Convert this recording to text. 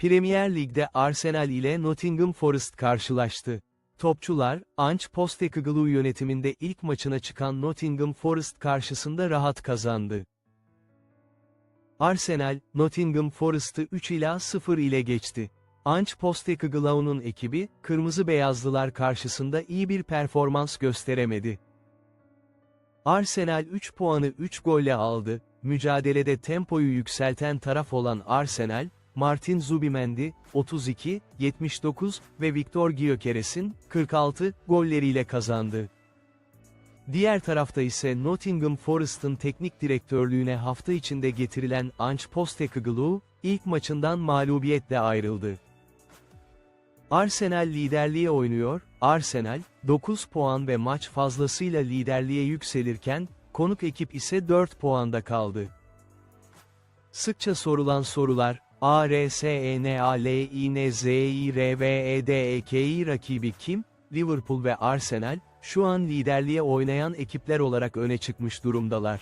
Premier Lig'de Arsenal ile Nottingham Forest karşılaştı. Topçular, Ange Postecoglou yönetiminde ilk maçına çıkan Nottingham Forest karşısında rahat kazandı. Arsenal, Nottingham Forest'ı 3 ila 0 ile geçti. Ange Postecoglou'nun ekibi, Kırmızı Beyazlılar karşısında iyi bir performans gösteremedi. Arsenal 3 puanı 3 golle aldı, mücadelede tempoyu yükselten taraf olan Arsenal, Martin Zubimendi, 32, 79 ve Victor Gyökeres'in, 46, golleriyle kazandı. Diğer tarafta ise Nottingham Forest'ın teknik direktörlüğüne hafta içinde getirilen Ange Postecoglou, ilk maçından mağlubiyetle ayrıldı. Arsenal liderliğe oynuyor, Arsenal, 9 puan ve maç fazlasıyla liderliğe yükselirken, konuk ekip ise 4 puanda kaldı. Sıkça sorulan sorular, A, R, S, E, N, A, L, I, N, Z, I, R, V, E, D, E, K, I rakibi kim? Liverpool ve Arsenal, şu an liderliğe oynayan ekipler olarak öne çıkmış durumdalar.